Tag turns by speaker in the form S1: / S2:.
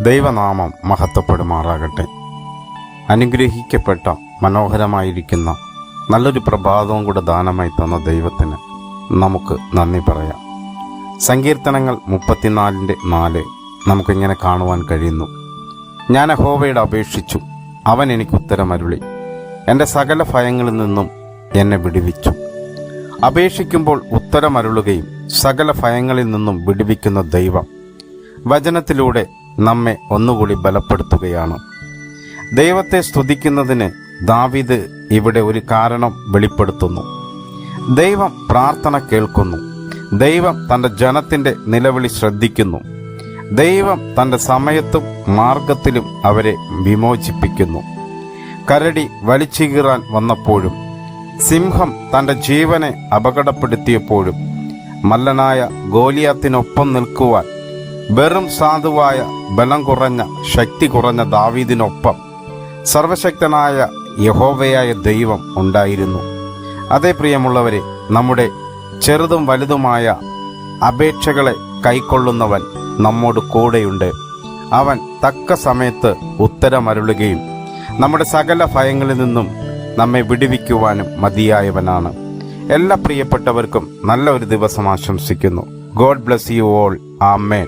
S1: ദൈവനാമം മഹത്വപ്പെടുമാറാകട്ടെ. അനുഗ്രഹിക്കപ്പെട്ട മനോഹരമായിരിക്കുന്ന നല്ലൊരു പ്രഭാതവും കൂടെ ദാനമായി തന്ന ദൈവത്തിന് നമുക്ക് നന്ദി പറയാം. സങ്കീർത്തനങ്ങൾ മുപ്പത്തിനാലിന്റെ നാല് നമുക്കിങ്ങനെ കാണുവാൻ കഴിയുന്നു. ഞാൻ അഹോവയുടെ അപേക്ഷിച്ചു. അവൻ എനിക്ക് ഉത്തരമരുളി. എന്റെ സകല ഭയങ്ങളിൽ നിന്നും എന്നെ വിടുവിച്ചു. അപേക്ഷിക്കുമ്പോൾ ഉത്തരമരുളുകയും സകല ഭയങ്ങളിൽ നിന്നും വിടുവിക്കുന്ന ദൈവം വചനത്തിലൂടെ നമ്മെ ഒന്നുകൂടി ബലപ്പെടുത്തുകയാണ്. ദൈവത്തെ സ്തുതിക്കുന്നതിന് ദാവിദ് ഇവിടെ ഒരു കാരണം വെളിപ്പെടുത്തുന്നു. ദൈവം പ്രാർത്ഥന കേൾക്കുന്നു. ദൈവം തന്റെ ജനത്തിന്റെ നിലവിളി ശ്രദ്ധിക്കുന്നു. ദൈവം തന്റെ സമയത്തും മാർഗത്തിലും അവരെ വിമോചിപ്പിക്കുന്നു. കരടി വലിച്ചുകീറാൻ വന്നപ്പോഴും സിംഹം തന്റെ ജീവനെ അപകടപ്പെടുത്തിയപ്പോഴും മല്ലനായ ഗോലിയാത്തിനൊപ്പം നിൽക്കുവാൻ വെറും സാധുവായ ബലം കുറഞ്ഞ ശക്തി കുറഞ്ഞ ദാവീദിനൊപ്പം സർവശക്തനായ യഹോവയായ ദൈവം ഉണ്ടായിരുന്നു. അതേ പ്രിയമുള്ളവരെ നമ്മുടെ ചെറുതും വലുതുമായ അപേക്ഷകളെ കൈക്കൊള്ളുന്നവൻ നമ്മോട് കൂടെയുണ്ട്. അവൻ തക്ക സമയത്ത് ഉത്തരമരുളുകയും നമ്മുടെ സകല ഭയങ്ങളിൽ നിന്നും നമ്മെ വിടുവിക്കുവാനും മതിയായവനാണ്. എല്ലാ പ്രിയപ്പെട്ടവർക്കും നല്ല ഒരു ദിവസം ആശംസിക്കുന്നു. God bless you all. Amen.